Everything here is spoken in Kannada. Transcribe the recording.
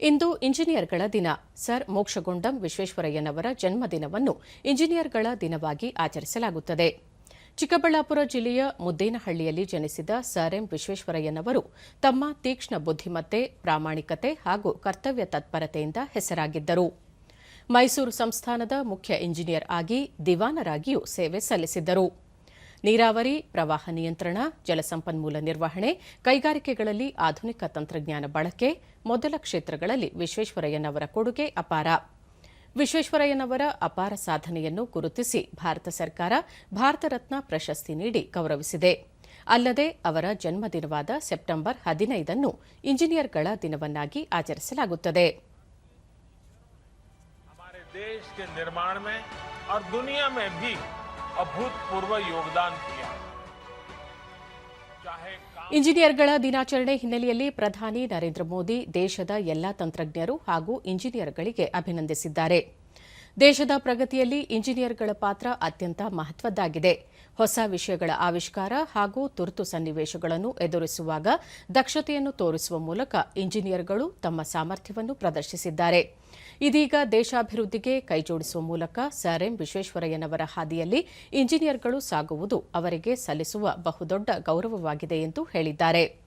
ಇಂದು ಇಂಜಿನಿಯರ್ಗಳ ದಿನ. ಸರ್ ಮೋಕ್ಷಗುಂಡಂ ವಿಶ್ವೇಶ್ವರಯ್ಯನವರ ಜನ್ಮದಿನವನ್ನು ಇಂಜಿನಿಯರ್ಗಳ ದಿನವಾಗಿ ಆಚರಿಸಲಾಗುತ್ತದೆ. ಚಿಕ್ಕಬಳ್ಳಾಪುರ ಜಿಲ್ಲೆಯ ಮುದ್ದೇನಹಳ್ಳಿಯಲ್ಲಿ ಜನಿಸಿದ ಸರ್ ಎಂ ವಿಶ್ವೇಶ್ವರಯ್ಯನವರು ತಮ್ಮ ತೀಕ್ಷ್ಣ ಬುದ್ಧಿಮತ್ತೆ, ಪ್ರಾಮಾಣಿಕತೆ ಹಾಗೂ ಕರ್ತವ್ಯ ತತ್ಪರತೆಯಿಂದ ಹೆಸರಾಗಿದ್ದರು. ಮೈಸೂರು ಸಂಸ್ಥಾನದ ಮುಖ್ಯ ಇಂಜಿನಿಯರ್ ಆಗಿ ದಿವಾನರಾಗಿಯೂ ಸೇವೆ ಸಲ್ಲಿಸಿದ್ದರು. ನೀರಾವರಿ ಪ್ರವಾಹ ನಿಯಂತ್ರಣ ಜಲಸಂಪನ್ಮೂಲ ನಿರ್ವಹಣೆ ಕೈಗಾರಿಕೆಗಳಲ್ಲಿ ಆಧುನಿಕ ತಂತ್ರಜ್ಞಾನ ಬಳಕೆ ಮೊದಲ ಕ್ಷೇತ್ರಗಳಲ್ಲಿ ವಿಶ್ವೇಶ್ವರಯ್ಯನವರ ಕೊಡುಗೆ ಅಪಾರ ವಿಶ್ವೇಶ್ವರಯ್ಯನವರ ಅಪಾರ ಸಾಧನೆಯನ್ನು ಗುರುತಿಸಿ ಭಾರತ ಸರ್ಕಾರ ಭಾರತ ರತ್ನ ಪ್ರಶಸ್ತಿ ನೀಡಿ ಗೌರವಿಸಿದೆ ಅಲ್ಲದೆ ಅವರ ಜನ್ಮದಿನವಾದ ಸೆಪ್ಟೆಂಬರ್ ಹದಿನೈದನ್ನು ಇಂಜಿನಿಯರ್ಗಳ ದಿನವನ್ನಾಗಿ ಆಚರಿಸಲಾಗುತ್ತದೆ हमारे देश के निर्माण में और दुनिया में भी ಅಭೂತಪೂರ್ವ ಯೋಗದಾನ ಇಂಜಿನಿಯರ್ಗಳ ದಿನಾಚರಣೆ ಹಿನ್ನೆಲೆಯಲ್ಲಿ ಪ್ರಧಾನಿ ನರೇಂದ್ರ ಮೋದಿ ದೇಶದ ಎಲ್ಲಾ ತಂತ್ರಜ್ಞರು ಹಾಗೂ ಇಂಜಿನಿಯರ್ಗಳಿಗೆ ಅಭಿನಂದಿಸಿದ್ದಾರೆ. ದೇಶದ ಪ್ರಗತಿಯಲ್ಲಿ ಇಂಜಿನಿಯರ್ಗಳ ಪಾತ್ರ ಅತ್ಯಂತ ಮಹತ್ವದ್ದಾಗಿದೆ. ಹೊಸ ವಿಷಯಗಳ ಆವಿಷ್ಕಾರ ಹಾಗೂ ತುರ್ತು ಸನ್ನಿವೇಶಗಳನ್ನು ಎದುರಿಸುವಾಗ ದಕ್ಷತೆಯನ್ನು ತೋರಿಸುವ ಮೂಲಕ ಇಂಜಿನಿಯರ್ಗಳು ತಮ್ಮ ಸಾಮರ್ಥ್ಯವನ್ನು ಪ್ರದರ್ಶಿಸಿದ್ದಾರೆ. ಇದೀಗ ದೇಶಾಭಿವೃದ್ಧಿಗೆ ಕೈಜೋಡಿಸುವ ಮೂಲಕ ಸರ್ ಎಂ ವಿಶ್ವೇಶ್ವರಯ್ಯನವರ ಹಾದಿಯಲ್ಲಿ ಇಂಜಿನಿಯರ್ಗಳು ಸಾಗುವುದು ಅವರಿಗೆ ಸಲ್ಲಿಸುವ ಬಹುದೊಡ್ಡ ಗೌರವವಾಗಿದೆ ಎಂದು ಹೇಳಿದ್ದಾರೆ.